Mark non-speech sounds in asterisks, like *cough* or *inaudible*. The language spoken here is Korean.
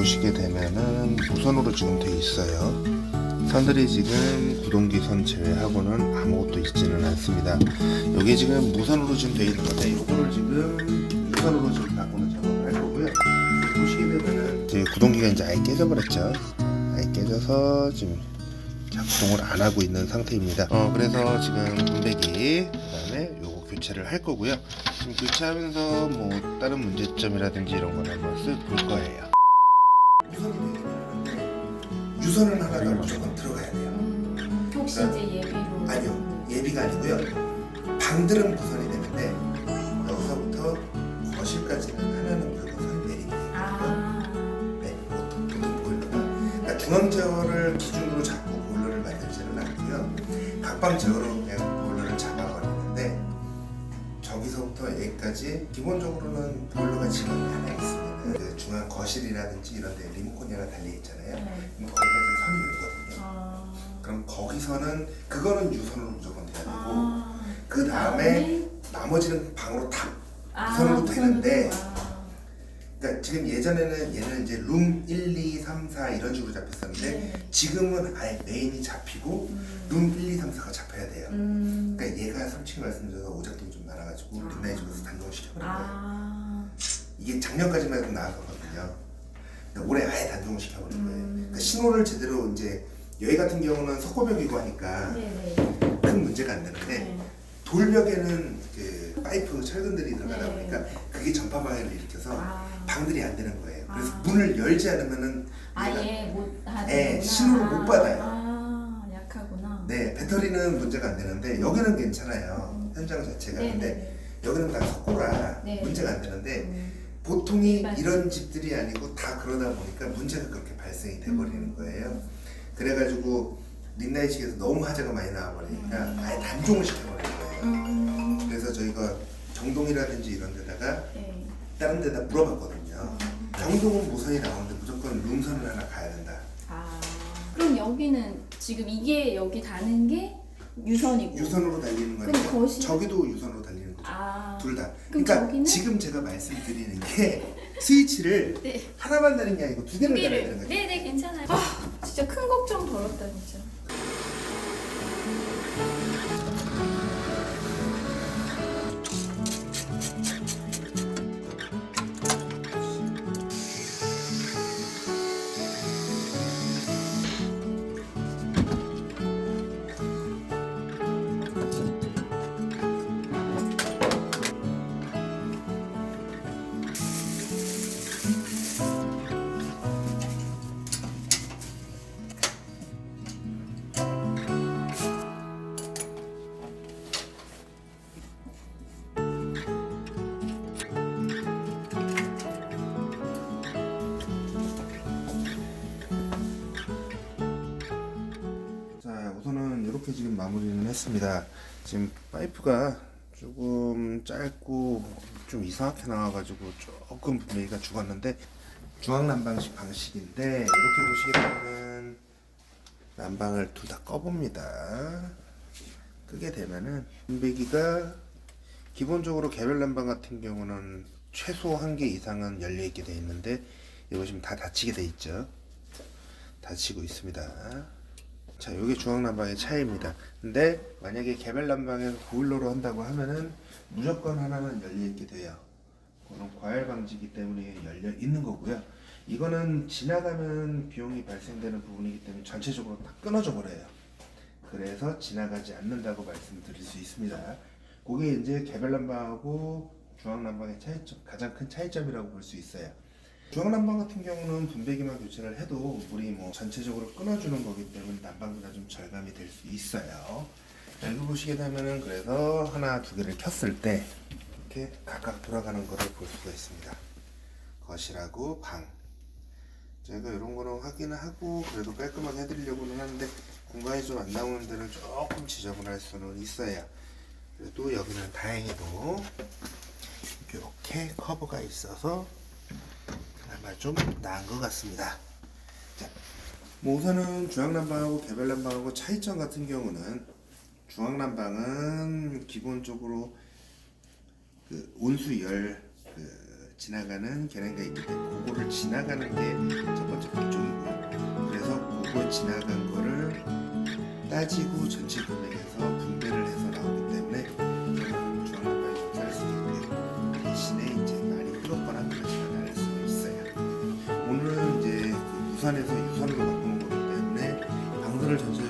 보시게 되면은 무선으로 지금 돼 있어요. 선들이 지금 구동기 선 제외하고는 아무것도 있지는 않습니다. 여기 지금 무선으로 지금 돼 있는 건데 이거를 지금 무선으로 지금 바꾸는 작업을 할 거고요. 보시게 되면은 구동기가 이제 아예 깨져버렸죠. 아예 깨져서 지금 작동을 안 하고 있는 상태입니다. 어 그래서 지금 분배기 그 다음에 요거 교체를 할 거고요. 지금 교체하면서 뭐 다른 문제점이라든지 이런 걸 한번 쓱볼 거예요. 유선은 하나가 무조건 들어가야 돼요. 음, 혹시 이제 예비로 아니요 예비가 아니고요. 방들은 무선이 되는데 여기서부터 거실까지는 하나는 선이 내립니다. 아, 네, 보통 보통 보일러가 그러니까 중앙 제어를 기준으로 잡고 보일러를 만들지는 않고요. 각방 제어로 그냥 보일러를 잡아버리는데 저기서부터 여기까지 기본적으로는 보일러가 지금 하나 있으면 그 중앙 거실이라든지 이런 데 리모컨이 하나 달려 있잖아요. 네. 거기서는 그거는 유선으로 무조건 돼야 되고 아, 그 다음에 나머지는 방으로 다 아, 선으로 되는데 아, 그러니까 지금 예전에는 얘는 이제 룸 1, 2, 3, 4 이런 식으로 잡혔었는데 네. 지금은 아예 메인이 잡히고 음, 룸 1, 2, 3, 4가 잡혀야 돼요. 음, 그러니까 얘가 솔직히 말씀드려서 오작동이 좀 많아가지고 아. 린나이 집에서 단종시켜버린 거예요. 아, 이게 작년까지만 해도 나왔었거든요. 근데 올해 아예 단종을 시켜버린 거예요. 음. 그러니까 신호를 제대로 이제 여기 같은 경우는 석고벽이고 하니까 네네. 큰 문제가 안 되는데 네. 돌벽에는 그 파이프 철근들이 들어가다 네. 보니까 그게 전파 방해를 일으켜서 아, 방들이 안 되는 거예요. 그래서 아. 문을 열지 않으면은 얘가 아예 못 하는구나. 네, 신호를 못 받아요. 아, 약하구나. 네 배터리는 문제가 안 되는데 여기는 괜찮아요. 현장 자체가 근데 네네. 여기는 다 석고라 네. 문제가 안 되는데 음, 보통이 일반 이런 집들이 아니고 다 그러다 보니까 문제가 그렇게 발생이 돼버리는 음. 거예요. 그래가지고 린나이 측에서 너무 화제가 많이 나와버리니까 음. 아예 단종을 시켜버리는 거예요. 음, 그래서 저희가 정동이라든지 이런 데다가 네. 다른 데다 물어봤거든요. 정동은 무선이 나오는데 무조건 룸선을 하나 가야 된다. 아, 그럼 여기는 지금 이게 여기 다는 게 유선이고. 유선으로 달리는 그럼 거니까 거실? 저기도 유선으로 달리는 거죠. 아, 둘 다. 그럼 그러니까 저기는? 지금 제가 말씀드리는 게 *laughs* 스위치를 네. 하나만 다는 게 아니고 두 개를 달아야 되는. 거죠. 네네 괜찮아요. 아, 진짜 큰 걱정 덜었다 진짜. 이렇게 지금 마무리는 했습니다. 지금 파이프가 조금 짧고 좀 이상하게 나와가지고 조금 분위기가 죽었는데 중앙 난 방식 방식인데 이렇게 보시게 되면 난방을 둘 다 꺼봅니다. 끄게 되면은 분배기가 기본적으로 개별 난방 같은 경우는 최소 한 개 이상은 열려 있게 돼 있는데 이거 지금 다 닫히게 돼 있죠. 닫히고 있습니다. 자, 이게 중앙 난방의 차이입니다. 근데 만약에 개별 난방에서 보일러로 한다고 하면은 무조건 하나는 열려 있게 돼요. 그거는 과열 방지기 때문에 열려 있는 거고요. 이거는 지나가면 비용이 발생되는 부분이기 때문에 전체적으로 다 끊어져 버려요. 그래서 지나가지 않는다고 말씀드릴 수 있습니다. 그게 이제 개별 난방하고 중앙 난방의 차이점, 가장 큰 차이점이라고 볼 수 있어요. 중앙 난방 같은 경우는 분배기만 교체를 해도 물이 뭐 전체적으로 끊어주는 거기 때문에 난방비가 좀 절감이 될 수 있어요. 자, 여기 보시게 되면은 그래서 하나 두 개를 켰을 때 이렇게 각각 돌아가는 거를 볼 수가 있습니다. 거실하고 방. 제가 이런 거는 확인을 하고 그래도 깔끔하게 해드리려고는 하는데 공간이 좀 안 나오는 데는 조금 지저분할 수는 있어요. 그래도 여기는 다행히도 이렇게 커브가 있어서 그나마 좀 나은 것 같습니다. 자, 뭐 우선은 중앙난방하고 개별난방하고 차이점 같은 경우는 중앙난방은 기본적으로 그 온수열 그 지나가는 계량기가 있기 때문에 그거를 지나가는 게 첫 번째 목적이고요. 그래서 그거 지나간 거를 따지고 전체 금액에서 부산에서 유산으로 바꾸는 거기 때문에 방송을 전체